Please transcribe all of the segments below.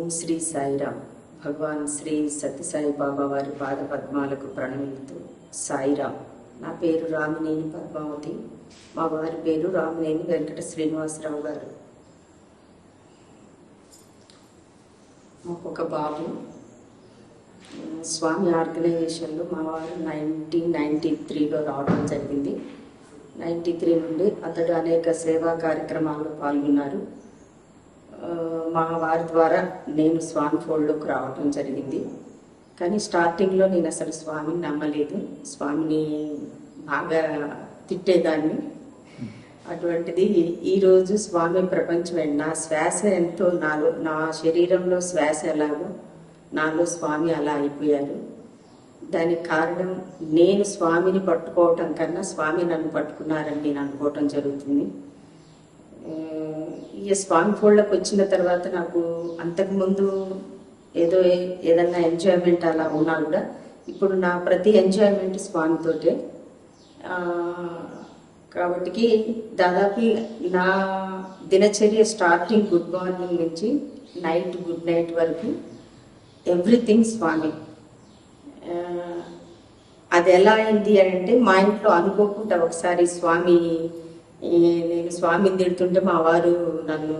ఓం శ్రీ సాయిరామ్. భగవాన్ శ్రీ సత్యసాయి బాబా వారి పాద పద్మాలకు ప్రణమిల్లుతూ సాయిరామ్ నా పేరు రామినేని పద్మావతి. మా వారి పేరు రామినేని వెంకట శ్రీనివాసరావు గారు. మాకు ఒక బాబు. స్వామి ఆర్గనైజేషన్లో మా వారు నైన్టీన్ నైంటీ త్రీలో రావడం జరిగింది. నైంటీ త్రీ నుండి అతడు అనేక సేవా కార్యక్రమాల్లో పాల్గొన్నారు. మా వారి ద్వారా నేను స్వామి ఫోల్డ్లోకి రావటం జరిగింది. కానీ స్టార్టింగ్లో నేను అసలు స్వామిని నమ్మలేదు. స్వామిని బాగా తిట్టేదాన్ని. అటువంటిది ఈరోజు స్వామి ప్రపంచం నా శ్వాస ఎంతో నాలో నా శరీరంలో శ్వాస ఎలాగో నాలో స్వామి అలా అయిపోయారు. దానికి కారణం నేను స్వామిని పట్టుకోవటం కన్నా స్వామి నన్ను పట్టుకున్నారని నేను అనుకోవటం జరుగుతుంది. ఈ స్వామి ఫోల్డ్లోకి వచ్చిన తర్వాత నాకు అంతకుముందు ఏదో ఏదన్నా ఎంజాయ్మెంట్ అలా ఉన్నా కూడా ఇప్పుడు నా ప్రతి ఎంజాయ్మెంట్ స్వామితోటే కాబట్టి దాదాపు నా దినచర్య స్టార్టింగ్ గుడ్ మార్నింగ్ నుంచి నైట్ గుడ్ నైట్ వరకు ఎవ్రీథింగ్ స్వామి అది ఎలా అయింది అంటే మా ఇంట్లో అనుకోకుండా ఒకసారి స్వామి నేను స్వామిని తిడుతుంటే మా వారు నన్ను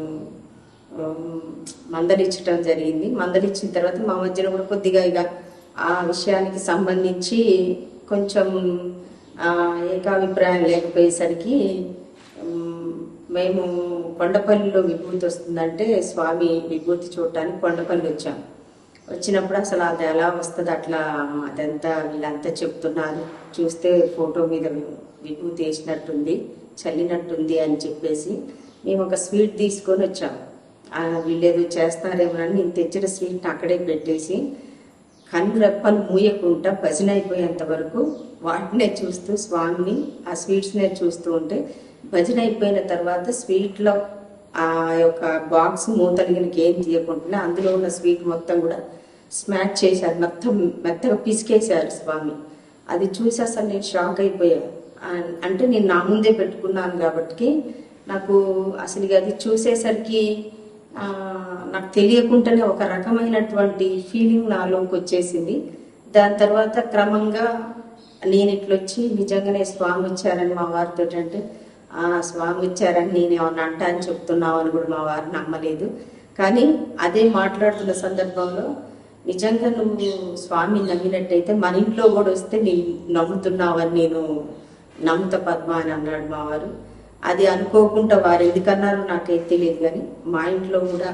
ఉమ్, జరిగింది. మందలిచ్చిన తర్వాత మా మధ్యన కూడా కొద్దిగా ఇక ఆ విషయానికి సంబంధించి కొంచెం ఏకాభిప్రాయం లేకపోయేసరికి మేము కొండపల్లిలో విభూతి వస్తుందంటే స్వామి విభూతి చూడటానికి కొండపల్లి వచ్చాం. వచ్చినప్పుడు అసలు అది ఎలా వస్తుంది అట్లా అదంతా వీళ్ళంతా చెప్తున్నారు. చూస్తే ఫోటో మీద విభూతి వేసినట్టుంది. చల్లినట్టుంది అని చెప్పేసి మేము ఒక స్వీట్ తీసుకొని వచ్చాం. వీళ్ళేదో చేస్తారేమో అని నేను తెచ్చిన స్వీట్ని అక్కడే పెట్టేసి కన్ను రెప్పలు మూయకుండా భజన అయిపోయేంత వరకు వాటినే చూస్తూ స్వామిని ఆ స్వీట్స్నే చూస్తూ ఉంటే భజన అయిపోయిన తర్వాత స్వీట్లో ఆ యొక్క బాక్స్ మూతలిగినకి ఏం తీయకుండా అందులో ఉన్న స్వీట్ మొత్తం కూడా స్మాచ్ చేశారు. మొత్తం మెత్తగా పిసికేశారు స్వామి. అది చూసి అసలు నేను షాక్ అయిపోయాను అంటే నేను నా ముందే పెట్టుకున్నాను కాబట్టి నాకు అసలు అది చూసేసరికి నాకు తెలియకుండానే ఒక రకమైనటువంటి ఫీలింగ్ నాలోకి వచ్చేసింది. దాని తర్వాత క్రమంగా నేను ఇట్లా వచ్చి నిజంగానే స్వామి వచ్చారని మా వారితో అంటే స్వామి వచ్చారని నేను ఏమన్నా అంటా అని చెప్తున్నావు అని కూడా మా వారు నమ్మలేదు. కానీ అదే మాట్లాడుతున్న సందర్భంలో నిజంగా నువ్వు స్వామిని నమ్మినట్టయితే మన ఇంట్లో కూడా వస్తే నేను నమ్ముతున్నావని నేను నమ్ముత పద్మ అని అన్నాడు మా వారు అది అనుకోకుండా వారు ఎందుకన్నారో నాకైతే తెలియదు కానీ మా ఇంట్లో కూడా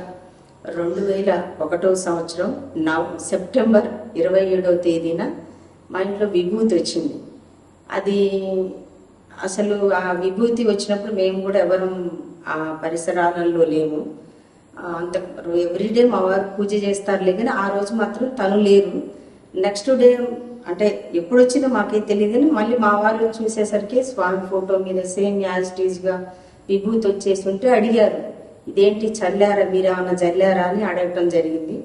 రెండు వేల ఒకటో సంవత్సరం నవ్ సెప్టెంబర్ ఇరవై ఏడవ తేదీన మా ఇంట్లో విభూతి వచ్చింది. అది అసలు ఆ విభూతి వచ్చినప్పుడు మేము కూడా ఎవరం ఆ పరిసరాలలో లేము. అంత ఎవ్రీడే మా వారు పూజ చేస్తారులే కానీ ఆ రోజు మాత్రం తను లేరు. నెక్స్ట్ డే అంటే ఎప్పుడు వచ్చిందో మాకే తెలియదు మళ్ళీ మా వాళ్ళు చూసేసరికి స్వామి ఫోటో మీద సేమ్ యాజ్గా విభూతి వచ్చేసి ఉంటే అడిగారు ఇదేంటి చల్లారా మీరు ఏమైనా చల్లారా అని అడగటం జరిగింది.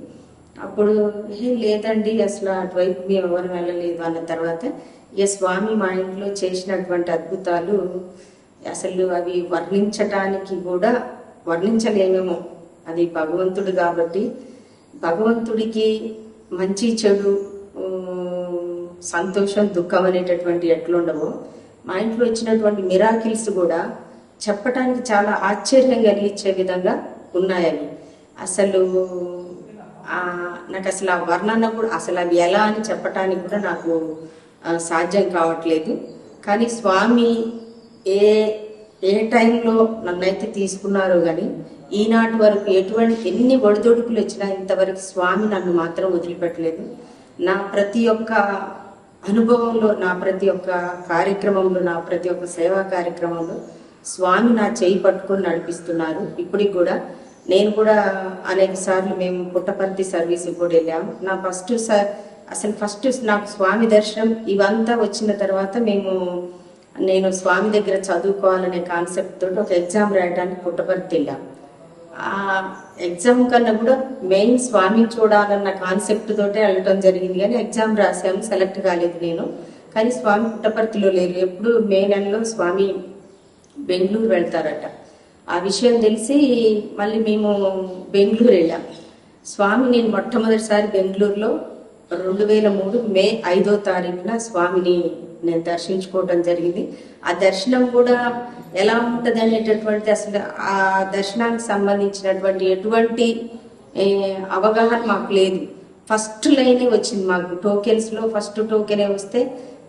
అప్పుడు ఏం లేదండి అసలు అటువైపు మేము ఎవరు వెళ్ళలేదు అన్న తర్వాత ఇక స్వామి మా ఇంట్లో చేసినటువంటి అద్భుతాలు అసలు అవి వర్ణించటానికి కూడా వర్ణించలేమేమో. అది భగవంతుడు కాబట్టి భగవంతుడికి మంచి చెడు సంతోషం దుఃఖం అనేటటువంటి ఎట్లుండవో మా ఇంట్లో వచ్చినటువంటి మిరాకిల్స్ కూడా చెప్పటానికి చాలా ఆశ్చర్యం కలిగించే విధంగా ఉన్నాయని అసలు నాకు అసలు ఆ వర్ణన కూడా అసలు అవి ఎలా అని చెప్పటానికి కూడా నాకు సాధ్యం కావట్లేదు. కానీ స్వామి ఏ ఏ టైంలో నన్నైతే తీసుకున్నారో కానీ ఈనాటి వరకు ఎటువంటి ఎన్ని ఒడిదొడుకులు వచ్చినా ఇంతవరకు స్వామి నన్ను మాత్రం వదిలిపెట్టలేదు. నా ప్రతి ఒక్క అనుభవంలో నా ప్రతి ఒక్క కార్యక్రమంలో నా ప్రతి ఒక్క సేవా కార్యక్రమంలో స్వామి నా చేయి పట్టుకొని నడిపిస్తున్నారు. ఇప్పటికి కూడా నేను కూడా అనేక సార్లు మేము పుట్టపర్తి సర్వీస్కి కూడా వెళ్ళాము. నా ఫస్ట్ సార్ అసలు ఫస్ట్ నాకు స్వామి దర్శనం ఇవంతా వచ్చిన తర్వాత మేము నేను స్వామి దగ్గర చదువుకోవాలనే కాన్సెప్ట్ తోటి ఒక ఎగ్జామ్ రాయడానికి పుట్టపర్తి వెళ్ళాం. ఆ ఎగ్జామ్ కన్నా కూడా మెయిన్ స్వామిని చూడాలన్న కాన్సెప్ట్ తోటే వెళ్ళటం జరిగింది కానీ ఎగ్జామ్ రాసాము సెలెక్ట్ కాలేదు నేను. కానీ స్వామి పుట్టపర్తిలో లేరు. ఎప్పుడు మే నెలలో స్వామి బెంగళూరు వెళ్తారట. ఆ విషయం తెలిసి మళ్ళీ మేము బెంగళూరు వెళ్ళాం. స్వామి నేను మొట్టమొదటిసారి బెంగళూరులో రెండు వేల మూడు మే ఐదో తారీఖున స్వామిని నేను దర్శించుకోవడం జరిగింది. ఆ దర్శనం కూడా ఎలా ఉంటుంది అనేటటువంటి అసలు ఆ దర్శనానికి సంబంధించినటువంటి ఎటువంటి అవగాహన మాకు లేదు. ఫస్ట్ లైనే వచ్చింది మాకు. టోకెన్స్లో ఫస్ట్ టోకెనే వస్తే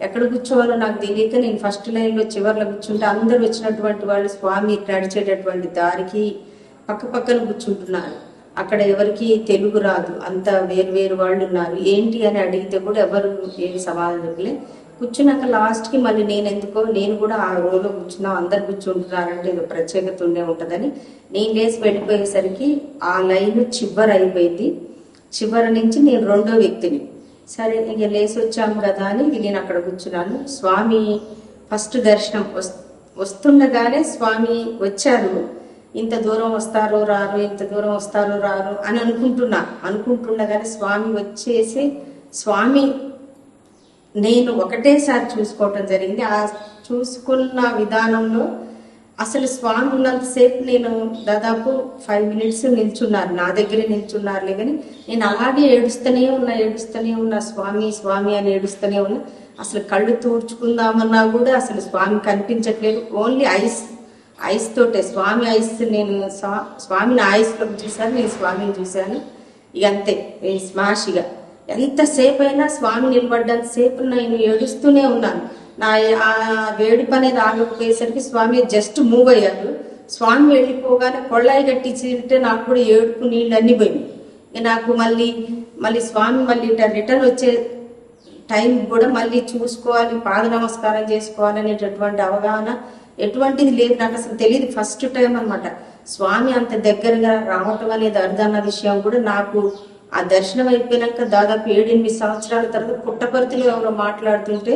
ఎక్కడ కూర్చోవాలో నాకు తెలియక నేను ఫస్ట్ లైన్లో చివరిలో చివర్లో కూర్చుంటే అందరూ వచ్చినటువంటి వాళ్ళు స్వామి నడిచేటటువంటి దారికి పక్క పక్కన కూర్చుంటున్నారు. అక్కడ ఎవరికి తెలుగు రాదు. అంత వేరు వేరు వాళ్ళు ఉన్నారు. ఏంటి అని అడిగితే కూడా ఎవరు ఏమి సమాధానం లేదు కూర్చున్నాక లాస్ట్కి మళ్ళీ నేను ఎందుకో నేను కూడా ఆ రోలో కూర్చున్నా అందరు కూర్చుంటున్నారంటే ఏదో ప్రత్యేకత ఉండే ఉంటుందని. నేను లేచి వెళ్ళిపోయేసరికి ఆ లైన్ చివరి అయిపోయింది. చివరి నుంచి నేను రెండో వ్యక్తిని. సరే ఇక లేచి వచ్చాము కదా అని నేను అక్కడ కూర్చున్నాను. స్వామి ఫస్ట్ దర్శనం వస్- వస్తుండగానే స్వామి వచ్చారు. ఇంత దూరం వస్తారో రారు ఇంత దూరం వస్తారో రారు అని అనుకుంటున్నా. అనుకుంటుండగానే స్వామి వచ్చేసి స్వామి నేను ఒకటేసారి చూసుకోవటం జరిగింది. ఆ చూసుకున్న విధానంలో అసలు స్వామి ఉన్నంతసేపు నేను దాదాపు ఫైవ్ మినిట్స్ నిల్చున్నారు. నా దగ్గరే నిల్చున్నారులే కానీ నేను అలాగే ఏడుస్తూనే ఉన్నా ఏడుస్తూనే ఉన్నా స్వామి స్వామి అని ఏడుస్తూనే ఉన్నా. అసలు కళ్ళు తూర్చుకుందామన్నా కూడా అసలు స్వామి కనిపించట్లేదు. ఓన్లీ ఐస్ ఐస్ తోటే స్వామి ఐస్ నేను స్వా- స్వామిని ఐస్లో చూశాను నేను స్వామిని చూశాను. ఇక అంతే స్మాషిగా. ఎంతసేపు అయినా స్వామి నిలబడ్డంత సేపు నేను ఏడుస్తూనే ఉన్నాను. నా ఆ వేడి అనేది రాకపోయేసరికి స్వామి జస్ట్ మూవ్ అయ్యారు. స్వామి వెళ్ళిపోగానే కొళ్ళాయి కట్టించింటే నాకు కూడా ఏడుపు నీళ్ళు అన్ని పోయినాయి. ఇక నాకు మళ్ళీ మళ్ళీ స్వామి మళ్ళీ రిటర్న్ వచ్చే టైం కూడా మళ్ళీ చూసుకోవాలి పాద నమస్కారం చేసుకోవాలనేటటువంటి అవగాహన ఎటువంటిది లేదు. నాకు అసలు తెలియదు ఫస్ట్ టైం అన్నమాట. స్వామి అంత దగ్గరగా రావటం అనేది అర్థన్న విషయం కూడా నాకు ఆ దర్శనం అయిపోయినాక దాదాపు ఏడెనిమిది సంవత్సరాల తర్వాత పుట్టపర్తిలో ఎవరో మాట్లాడుతుంటే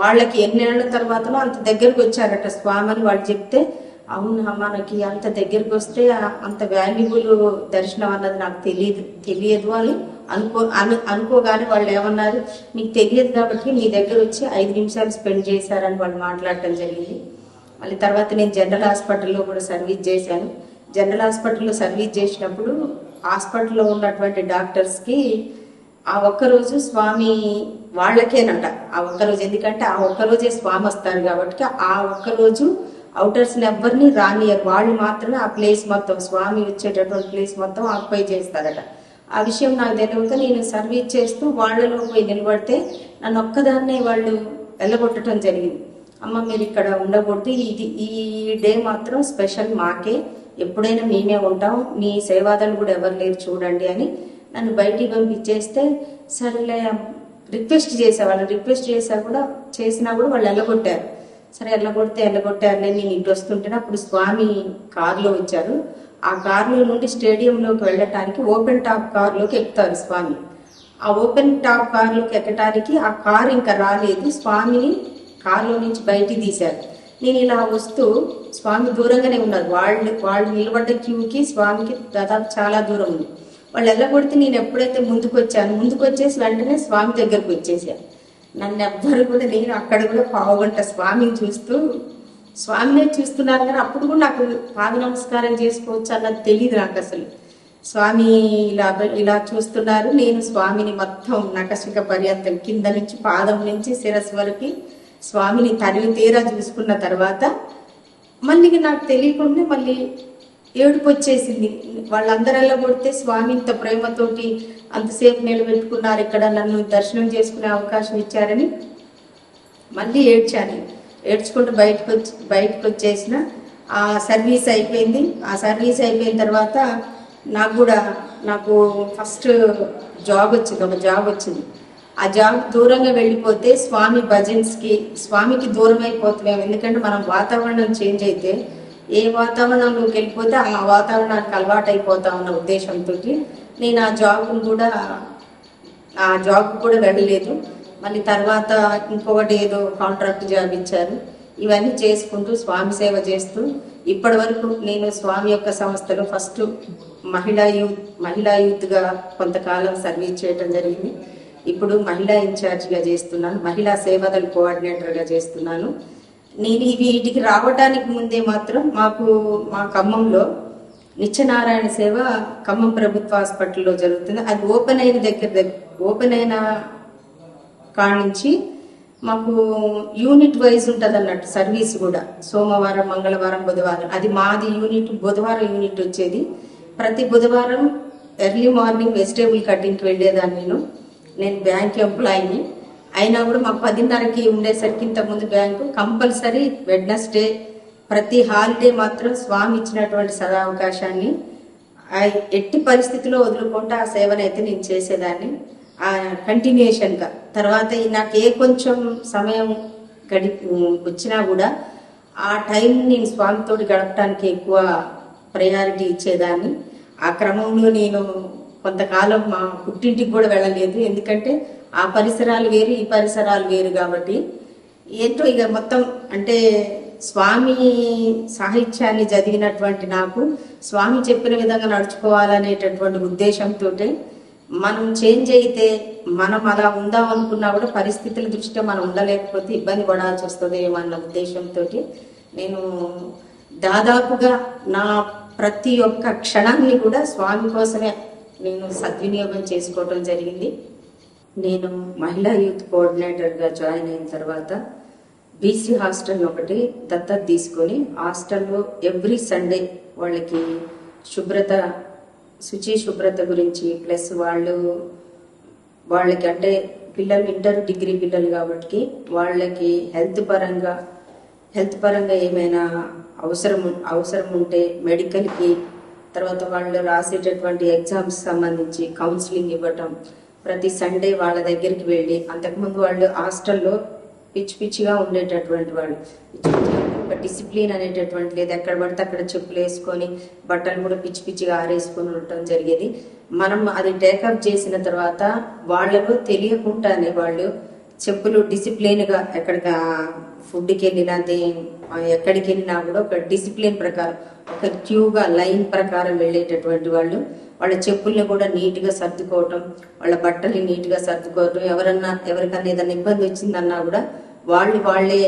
వాళ్ళకి ఎన్నేళ్ళ తర్వాతనో అంత దగ్గరకు వచ్చారట స్వామి అని వాళ్ళు చెప్తే అవునా మనకి అంత దగ్గరికి వస్తే అంత వాల్యుబుల్ దర్శనం అన్నది నాకు తెలియదు తెలియదు అని అనుకో అను అనుకోగానే వాళ్ళు ఏమన్నారు మీకు తెలియదు కాబట్టి మీ దగ్గర వచ్చి ఐదు నిమిషాలు స్పెండ్ చేశారని వాళ్ళు మాట్లాడటం జరిగింది. మళ్ళీ తర్వాత నేను జనరల్ హాస్పిటల్లో కూడా సర్వీస్ చేశాను. జనరల్ హాస్పిటల్లో సర్వీస్ చేసినప్పుడు హాస్పిటల్లో ఉన్నటువంటి డాక్టర్స్కి ఆ ఒక్కరోజు స్వామి వాళ్ళకేనట. ఆ ఒక్కరోజు ఎందుకంటే ఆ ఒక్కరోజే స్వామి వస్తారు కాబట్టి ఆ ఒక్కరోజు అవుటర్స్ని ఎవరిని రానియరు. వాళ్ళు మాత్రమే ఆ ప్లేస్ మొత్తం స్వామి వచ్చేటటువంటి ప్లేస్ మొత్తం ఆక్యుపై చేస్తారట. ఆ విషయం నాకు తెలియక నేను సర్వీస్ చేస్తూ వాళ్ళలో పోయి నిలబడితే నన్ను ఒక్కదాన్నే వాళ్ళు వెళ్ళగొట్టడం జరిగింది. అమ్మ మీరు ఇక్కడ ఉండకూడదు. ఇది ఈ డే మాత్రం స్పెషల్ మాకే. ఎప్పుడైనా మేమే ఉంటాం. మీ సేవాదాలు కూడా ఎవరు లేరు చూడండి అని నన్ను బయటికి పంపించేస్తే సరేలే రిక్వెస్ట్ చేసా వాళ్ళు రిక్వెస్ట్ చేసా కూడా చేసినా కూడా వాళ్ళు వెళ్ళగొట్టారు సరే వెళ్ళగొడితే వెళ్ళగొట్టారులే నేను ఇంటి వస్తుంటేనే అప్పుడు స్వామి కారులో వచ్చారు. ఆ కారులో నుండి స్టేడియంలోకి వెళ్ళటానికి ఓపెన్ టాప్ కారులోకి ఎక్కుతారు స్వామి. ఆ ఓపెన్ టాప్ కారులోకి ఎక్కటానికి ఆ కారు ఇంకా రాలేదు. స్వామిని కారులో నుంచి బయటికి తీశారు. నేను ఇలా వస్తూ స్వామి దూరంగానే ఉన్నారు వాళ్ళు వాళ్ళు నిలబడ్డ క్యూకి స్వామికి దాదాపు చాలా దూరం ఉంది. వాళ్ళు వెళ్ళగొడితే నేను ఎప్పుడైతే ముందుకు వచ్చాను ముందుకు వచ్చేసి వెంటనే స్వామి దగ్గరకు వచ్చేసాను నన్ను ఎవ్వరు కూడా నేను అక్కడ కూడా పావుగంట స్వామిని చూస్తూ స్వామినే చూస్తున్నాను కానీ అప్పుడు కూడా నాకు పాద నమస్కారం చేసుకోవచ్చు అన్నది తెలియదు నాకు అసలు. స్వామి ఇలా ఇలా చూస్తున్నారు. నేను స్వామిని మొత్తం నకసిక పర్యంతం కింద నుంచి పాదం నుంచి శిరస్సు వరకు స్వామిని తరివి తీరా చూసుకున్న తర్వాత మళ్ళీ నాకు తెలియకుండా మళ్ళీ ఏడుపు వచ్చేసింది వాళ్ళందరూ కొడితే స్వామి ఇంత ప్రేమతోటి అంతసేపు నిలబెట్టుకున్నారు ఇక్కడ నన్ను దర్శనం చేసుకునే అవకాశం ఇచ్చారని మళ్ళీ ఏడ్చాను. ఏడ్చుకుంటూ బయటకు వచ్చి బయటకు వచ్చేసిన ఆ సర్వీస్ అయిపోయింది. ఆ సర్వీస్ అయిపోయిన తర్వాత నాకు కూడా నాకు ఫస్ట్ జాబ్ వచ్చింది ఒక జాబ్ వచ్చింది. ఆ జాబ్ దూరంగా వెళ్ళిపోతే స్వామి భజన్స్కి స్వామికి దూరం అయిపోతున్నాం ఎందుకంటే మనం వాతావరణం చేంజ్ అయితే ఏ వాతావరణంలోకి వెళ్ళిపోతే ఆ వాతావరణానికి అలవాటు అయిపోతా ఉన్న ఉద్దేశంతో నేను ఆ జాబ్ను కూడా ఆ జాబ్ కూడా వెళ్ళలేదు. మళ్ళీ తర్వాత ఇంకొకటి ఏదో కాంట్రాక్ట్ జాబ్ ఇచ్చారు. ఇవన్నీ చేసుకుంటూ స్వామి సేవ చేస్తూ ఇప్పటి వరకు నేను స్వామి యొక్క సంస్థలో ఫస్ట్ మహిళా యూత్ మహిళా యూత్గా కొంతకాలం సర్వీస్ చేయడం జరిగింది. ఇప్పుడు మహిళా ఇన్ఛార్జిగా చేస్తున్నాను మహిళా సేవదల్ కోఆర్డినేటర్గా చేస్తున్నాను. నేను ఇవి వీటికి రావడానికి ముందే మాత్రం మాకు మా ఖమ్మంలో నిత్యనారాయణ సేవ ఖమ్మం ప్రభుత్వ హాస్పిటల్లో జరుగుతుంది. అది ఓపెన్ అయిన దగ్గర దగ్గర ఓపెన్ అయిన కాడ నుంచి మాకు యూనిట్ వైజ్ ఉంటుంది అన్నట్టు సర్వీస్ కూడా. సోమవారం మంగళవారం బుధవారం. అది మాది యూనిట్ బుధవారం యూనిట్ వచ్చేది. ప్రతి బుధవారం ఎర్లీ మార్నింగ్ వెజిటేబుల్ కటింగ్కి వెళ్ళేదాన్ని నేను. నేను బ్యాంక్ ఎంప్లాయీని. అయినా కూడా మాకు పదిన్నరకి ఉండేసరికి ఇంతకుముందు బ్యాంకు కంపల్సరీ వెడ్నెస్డే ప్రతి హాలిడే మాత్రం స్వామి ఇచ్చినటువంటి సదావకాశాన్ని. ఎట్టి పరిస్థితిలో వదులుకుంటే ఆ సేవనైతే నేను చేసేదాన్ని. ఆ కంటిన్యూషన్గా తర్వాత నాకు ఏ కొంచెం సమయం గడి వచ్చినా కూడా ఆ టైం నేను స్వామితో గడపడానికి ఎక్కువ ప్రయారిటీ ఇచ్చేదాన్ని. ఆ క్రమంలో నేను కొంతకాలం మా పుట్టింటికి కూడా వెళ్ళలేదు. ఎందుకంటే ఆ పరిసరాలు వేరు ఈ పరిసరాలు వేరు కాబట్టి. ఏంటో ఇక మొత్తం అంటే స్వామి సాహిత్యాన్ని చదివినటువంటి నాకు స్వామి చెప్పిన విధంగా నడుచుకోవాలనేటటువంటి ఉద్దేశంతో మనం చేంజ్ అయితే మనం అలా ఉందాం అనుకున్నా కూడా పరిస్థితుల దృష్ట్యా మనం ఉండలేకపోతే ఇబ్బంది పడాల్సి వస్తుంది అన్న ఉద్దేశంతో నేను దాదాపుగా నా ప్రతి ఒక్క క్షణాన్ని కూడా స్వామి కోసమే నేను సద్వినియోగం చేసుకోవటం జరిగింది. నేను మహిళా యూత్ కోఆర్డినేటర్గా జాయిన్ అయిన తర్వాత బీసీ హాస్టల్ ఒకటి దత్తత తీసుకొని హాస్టల్లో ఎవ్రీ సండే వాళ్ళకి శుభ్రత శుచి శుభ్రత గురించి ప్లస్ వాళ్ళు వాళ్ళకి అంటే పిల్లలు ఇంటర్ డిగ్రీ పిల్లలు కాబట్టి వాళ్ళకి హెల్త్ పరంగా హెల్త్ పరంగా ఏమైనా అవసరం అవసరం ఉంటే మెడికల్కి తర్వాత వాళ్ళు రాసేటటువంటి ఎగ్జామ్స్ సంబంధించి కౌన్సిలింగ్ ఇవ్వటం ప్రతి సండే వాళ్ళ దగ్గరికి వెళ్ళి అంతకుముందు వాళ్ళు హాస్టల్లో పిచ్చి పిచ్చిగా ఉండేటటువంటి వాళ్ళు. ఒక డిసిప్లిన్ అనేటటువంటి లేదు ఎక్కడ పడితే అక్కడ చెప్పులు వేసుకొని బట్టలు కూడా పిచ్చి పిచ్చిగా ఆరేసుకొని ఉండటం జరిగేది. మనం అది టేకప్ చేసిన తర్వాత వాళ్ళకు తెలియకుండానే వాళ్ళు చెప్పులు డిసిప్లిన్గా ఎక్కడికి ఫుడ్కి వెళ్ళినా దే- ఎక్కడికి వెళ్ళినా కూడా ఒక డిసిప్లిన్ ప్రకారం ఒక క్యూగా లైన్ ప్రకారం వెళ్ళేటటువంటి వాళ్ళు వాళ్ళ చెప్పుల్ని కూడా నీట్గా సర్దుకోవటం వాళ్ళ బట్టల్ని నీట్గా సర్దుకోవటం ఎవరన్నా ఎవరికన్నా ఏదైనా ఇబ్బంది వచ్చిందన్నా కూడా వాళ్ళు వాళ్ళే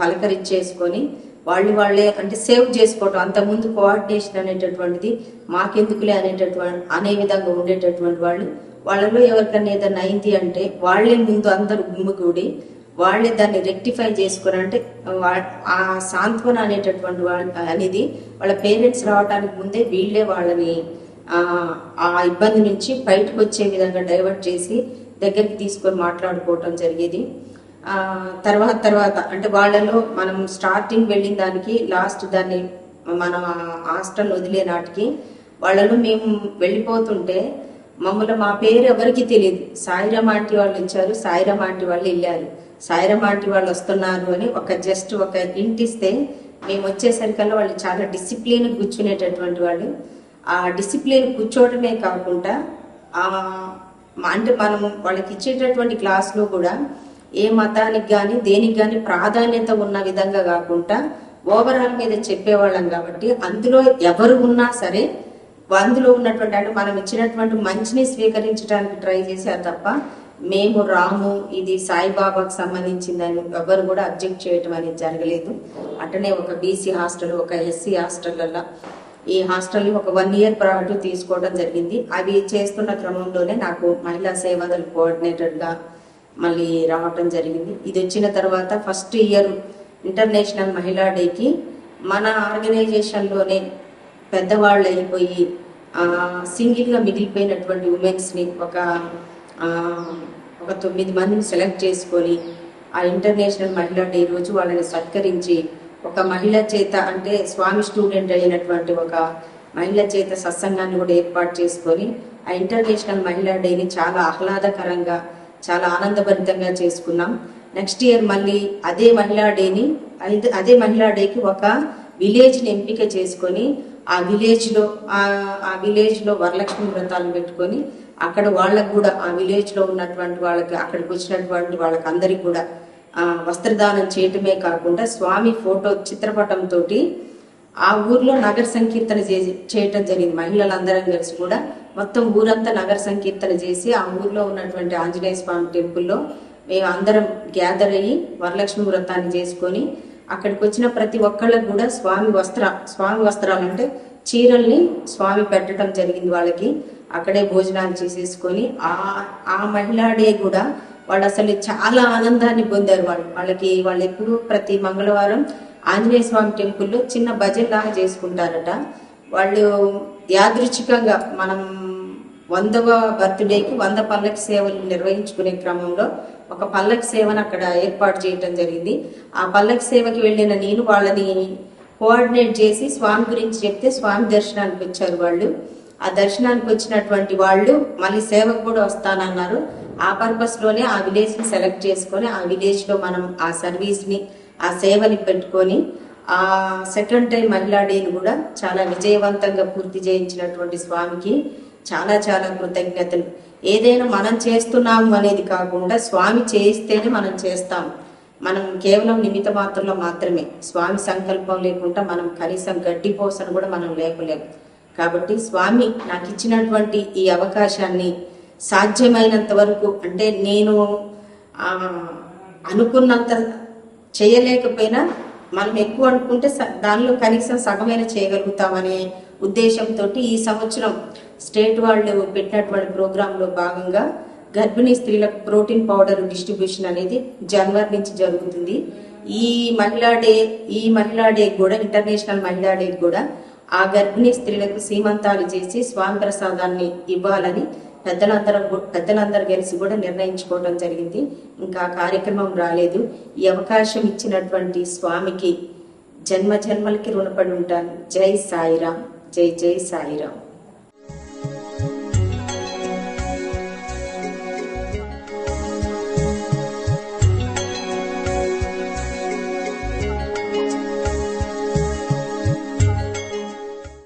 పలకరించేసుకొని వాళ్ళు వాళ్ళే అంటే సేవ్ చేసుకోవటం అంతకుముందు కోఆర్డినేషన్ అనేటటువంటిది మాకెందుకులే అనేటటువంటి అనే విధంగా ఉండేటటువంటి వాళ్ళు వాళ్ళలో ఎవరికన్నా ఏదైనా అయింది అంటే వాళ్ళే ముందు అందరూ గుమ్మిగూడి వాళ్ళే దాన్ని రెక్టిఫై చేసుకుని అంటే ఆ సాంత్వన అనేటటువంటి అనేది వాళ్ళ పేరెంట్స్ రావడానికి ముందే వీళ్ళే వాళ్ళని ఆ ఇబ్బంది నుంచి బయటకు వచ్చే విధంగా డైవర్ట్ చేసి దగ్గరికి తీసుకొని మాట్లాడుకోవటం జరిగేది. తర్వాత తర్వాత అంటే వాళ్ళలో మనం స్టార్టింగ్ వెళ్ళిన దానికి లాస్ట్ దాన్ని మనం హాస్టల్ వదిలే నాటికి వాళ్ళలో మేము వెళ్ళిపోతుంటే మమ్మల్ని మా పేరు ఎవరికి తెలియదు. సాయిరామ్ ఆంటీ వాళ్ళు వచ్చారు సాయిరామ్ ఆంటీ వాళ్ళు వెళ్ళారు. సాయిరామ్ ఆంటీ వాళ్ళు వస్తున్నారు అని ఒక జస్ట్ ఒక ఇంటిస్తే మేము వచ్చేసరికల్లా వాళ్ళు చాలా డిసిప్లిన్ కూర్చునేటటువంటి వాళ్ళు. ఆ డిసిప్లిన్ కూర్చోవడమే కాకుండా ఆ అంటే మనం వాళ్ళకి ఇచ్చేటటువంటి క్లాస్లో కూడా ఏ మతానికి కానీ దేనికి కానీ ప్రాధాన్యత ఉన్న విధంగా కాకుండా ఓవరాల్ మీద చెప్పేవాళ్ళం కాబట్టి అందులో ఎవరు ఉన్నా సరే అందులో ఉన్నటువంటి అంటే మనం ఇచ్చినటువంటి మంచిని స్వీకరించడానికి ట్రై చేశారు తప్ప మేము రాము ఇది సాయిబాబాకు సంబంధించిందని ఎవరు కూడా అబ్జెక్ట్ చేయటం అనేది జరగలేదు. అట్టనే ఒక బీసీ హాస్టల్ ఒక ఎస్సీ హాస్టల్లో ఈ హాస్టల్ని ఒక వన్ ఇయర్ పాటు తీసుకోవడం జరిగింది. అవి చేస్తున్న క్రమంలోనే నాకు మహిళా సేవదల కోఆర్డినేటర్గా మళ్ళీ రావటం జరిగింది. ఇది వచ్చిన తర్వాత ఫస్ట్ ఇయర్ ఇంటర్నేషనల్ మహిళా డేకి మన ఆర్గనైజేషన్లోనే పెద్దవాళ్ళు అయిపోయి సింగిల్గా మిగిలిపోయినటువంటి ఉమెన్స్ని ఒక ఒక తొమ్మిది మందిని సెలెక్ట్ చేసుకొని ఆ ఇంటర్నేషనల్ మహిళా డే రోజు వాళ్ళని సత్కరించి ఒక మహిళ చేత అంటే స్వామి స్టూడెంట్ అయినటువంటి ఒక మహిళ చేత సత్సంగాన్ని కూడా ఏర్పాటు చేసుకొని ఆ ఇంటర్నేషనల్ మహిళా డేని చాలా ఆహ్లాదకరంగా చాలా ఆనందభరితంగా చేసుకున్నాం. నెక్స్ట్ ఇయర్ మళ్ళీ అదే మహిళా డేని అదే- మహిళా డేకి ఒక విలేజ్ని ఎంపిక చేసుకొని ఆ విలేజ్లో ఆ విలేజ్లో వరలక్ష్మి వ్రతాలు పెట్టుకొని అక్కడ వాళ్ళకు కూడా ఆ విలేజ్లో ఉన్నటువంటి వాళ్ళకి అక్కడికి వచ్చినటువంటి వాళ్ళకి అందరికి కూడా వస్త్రదానం చేయటమే కాకుండా స్వామి ఫోటో చిత్రపటంతో ఆ ఊర్లో నగర సంకీర్తన చేయటం జరిగింది. మహిళలందరం కలిసి కూడా మొత్తం ఊరంతా నగర సంకీర్తన చేసి ఆ ఊర్లో ఉన్నటువంటి ఆంజనేయ స్వామి టెంపుల్లో మేము అందరం గ్యాదర్ అయ్యి వరలక్ష్మి వ్రతాన్ని చేసుకొని అక్కడికి వచ్చిన ప్రతి ఒక్కళ్ళకు కూడా స్వామి వస్త్ర స్వామి వస్త్రాలు అంటే చీరల్ని స్వామి పెట్టడం జరిగింది వాళ్ళకి. అక్కడే భోజనాలు చేసేసుకొని ఆ ఆ మహిళాడే కూడా వాళ్ళు అసలు చాలా ఆనందాన్ని పొందారు వాళ్ళు. వాళ్ళకి వాళ్ళు ఎప్పుడు ప్రతి మంగళవారం ఆంజనేయ స్వామి టెంపుల్లో చిన్న భజన లాగా చేసుకుంటారట. వాళ్ళు యాదృచ్ఛికంగా మనం వందవ బర్త్డేకి వంద పల్లకి సేవలు నిర్వహించుకునే క్రమంలో ఒక పల్లకి సేవను అక్కడ ఏర్పాటు చేయటం జరిగింది. ఆ పల్లకి సేవకి వెళ్ళిన నేను వాళ్ళని కోఆర్డినేట్ చేసి స్వామి గురించి చెప్తే స్వామి దర్శనానికి వచ్చారు వాళ్ళు. ఆ దర్శనానికి వచ్చినటువంటి వాళ్ళు మళ్ళీ సేవకు కూడా వస్తానన్నారు. ఆ పర్పస్లోనే ఆ విలేజ్ని సెలెక్ట్ చేసుకొని ఆ విలేజ్లో మనం ఆ సర్వీస్ని ఆ సేవని పెట్టుకొని ఆ సెకండ్ టైం మహిళా డేని కూడా చాలా విజయవంతంగా పూర్తి చేయించినటువంటి స్వామికి చాలా చాలా కృతజ్ఞతలు. ఏదైనా మనం చేస్తున్నాము అనేది కాకుండా స్వామి చేయిస్తేనే మనం చేస్తాం మనం కేవలం నిమిత మాత్రంలో మాత్రమే. స్వామి సంకల్పం లేకుండా మనం కనీసం గడ్డి పోసను కూడా మనం లేకలేము కాబట్టి స్వామి నాకు ఇచ్చినటువంటి ఈ అవకాశాన్ని సాధ్యమైనంత వరకు అంటే నేను అనుకున్నంత చేయలేకపోయినా మనం ఎక్కువ అనుకుంటే స- దానిలో కనీసం సగమైన చేయగలుగుతామనే ఉద్దేశంతో ఈ సంవత్సరం స్టేట్ వాళ్ళు పెట్టినటువంటి ప్రోగ్రాంలో భాగంగా గర్భిణీ స్త్రీలకు ప్రోటీన్ పౌడర్ డిస్ట్రిబ్యూషన్ అనేది జనవరి నుంచి జరుగుతుంది. ఈ మహిళా డే ఈ మహిళా డే కూడా ఇంటర్నేషనల్ మహిళా డే కూడా ఆ గర్భిణీ స్త్రీలకు సీమంతాలు చేసి స్వామి ప్రసాదాన్ని ఇవ్వాలని పెద్దలందరూ పెద్దలందరూ కలిసి కూడా నిర్ణయించుకోవడం జరిగింది. ఇంకా కార్యక్రమం రాలేదు. ఈ అవకాశం ఇచ్చినటువంటి స్వామికి జన్మ జన్మలకి రుణపడి ఉంటాను. జై సాయిరామ్. జై జై సాయిరాం